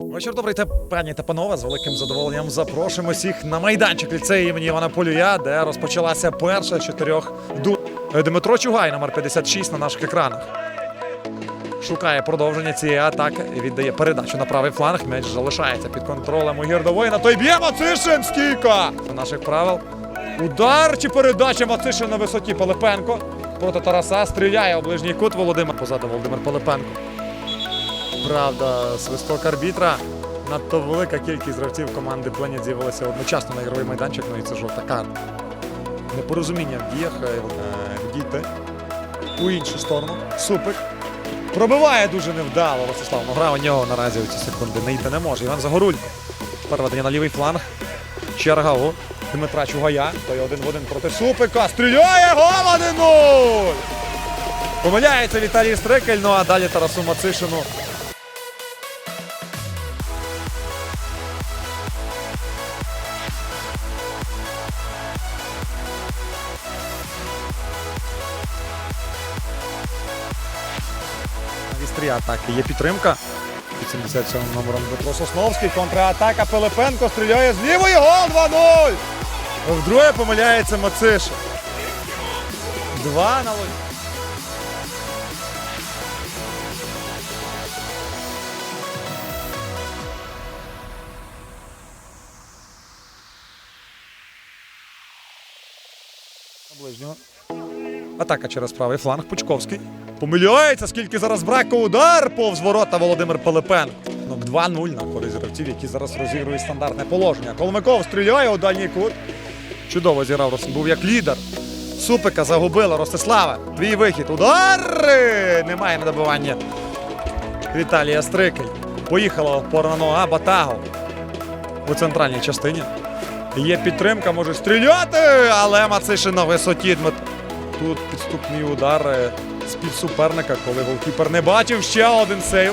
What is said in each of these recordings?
Вечір добрий та пані та панове. З великим задоволенням запрошуємо всіх на майданчик ліцею імені Івана Полюя, де розпочалася перша з чотирьох ду. Дмитро Чугай, номер 56 на наших екранах. Шукає продовження цієї атаки і віддає передачу на правий фланг. М'яч залишається під контролем у Гірдової. На той б'є Мацишин стійка! Наших правил. Удар чи передача Мацишин на висоті Пилипенко. Проти Тараса стріляє у ближній кут Володимир. Позаду Володимир Пилипенко. Правда, свисток арбітра. Надто велика кількість гравців команди Пленіт з'явилася одночасно на ігровий майданчик, ну і це жовта карта. Непорозуміння в діях е, діти у іншу сторону. Супик. Пробиває дуже невдало Ростислав. Ну, гра у нього наразі у ці секунди не йти не може. Іван Загорулько. Переведення на лівий фланг. Черга у Дмитра Чугая. Той один в один проти Супика. Стріляє гол 1-0! Помиляється Віталій Стрикель, ну а далі Тарасу Мацишину. Вістрі атаки є підтримка. Під 77 номером Дмитро Сосновський. Контратака Пилипенко стріляє з лівої. Гол 2-0. Вдруге помиляється Мациша. Два на лоні. На ближнього. Атака через правий фланг. Пучковський. Помиляється, скільки зараз браку удар повз ворота Володимир Пилипенко. Ну, 2-0 на користь гравців, які зараз розігрують стандартне положення. Колмиков стріляє у дальній кут. Чудово зіграв Рос- був як лідер. Супика загубила Ростислава. Твій вихід. Удар! Немає на добивання. Віталія Стрикель. Поїхала опорна нога Батаго у центральній частині. Є підтримка, може стріляти, але Мацишин на висоті. Тут підступний удар з-під суперника, коли голкіпер не бачив ще один сейв.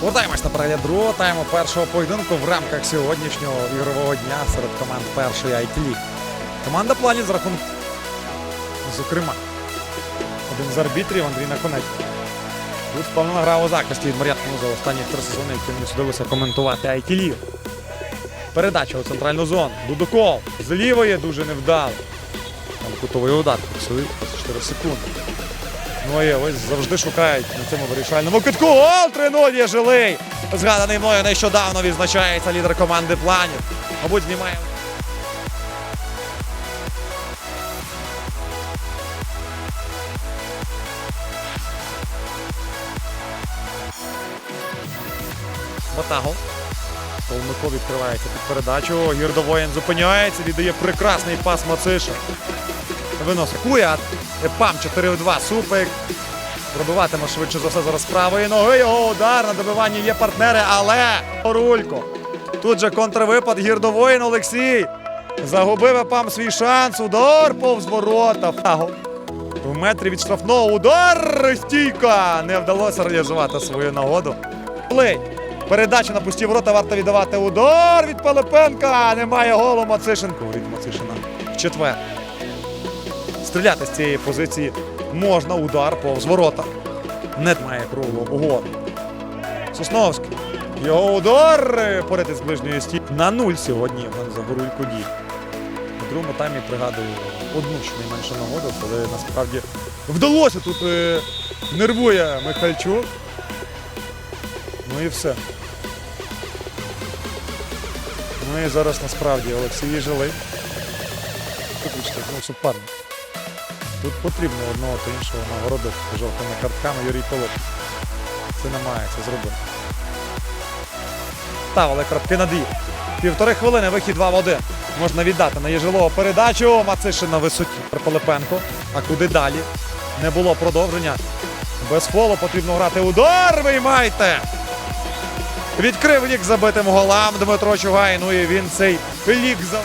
Повертаємось на перегляд другого тайму першого поєдинку в рамках сьогоднішнього ігрового дня серед команд першої IT Команда планів з рахунку. Зокрема, один з арбітрів Андрій Наконець. Тут впевнена гра у захисті від Мар'ян за останні три сезони, які мені судилося коментувати IT Передача у центральну зону. Дудуков з лівої дуже невдало. Там кутовий удар фіксує 4 секунди. Ну і ось завжди шукають на цьому вирішальному китку. Гол 3-0 є жилий. Згаданий мною нещодавно відзначається лідер команди планів. Мабуть, знімає. Батаго. Колмико відкривається під передачу. Гірдовоєн зупиняється, віддає прекрасний пас Мациша. Виносить Куя. Епам 4-2. Супик. Пробиватиме швидше за все зараз правої ноги. Його удар на добиванні є партнери, але Рулько. Тут же контрвипад Гірдовоїн Олексій. Загубив Епам свій шанс. Удар повз ворота. В метрі від штрафного удар. Стійка. Не вдалося реалізувати свою нагоду. Плей. Передача на пусті ворота варто віддавати удар від Пилипенка. Немає голу Мацишенко. Від Мацишина. В четвер. Стріляти з цієї позиції можна. Удар повз ворота. Не має круглого угоду. Сосновський. Його удар е, поряд із ближньої стіни. На нуль сьогодні Іван Загорулько дій. У другому таймі пригадую одну щонайменше нагоду, коли насправді вдалося тут е, нервує Михальчук. Ну і все. Ну і зараз насправді Олексій Жилий. Тут ну, суперник. Тут потрібно одного та іншого нагородити жовтими картками Юрій Пилип. Це намагається зробити. Ставили картки на дві. Півтори хвилини, вихід 2 в 1. Можна віддати на Єжилого передачу. Мацишин на висоті. Пилипенко. А куди далі? Не було продовження. Без фолу потрібно грати удар. Виймайте! Відкрив лік забитим голам Дмитро Чугай. Ну і він цей лік за.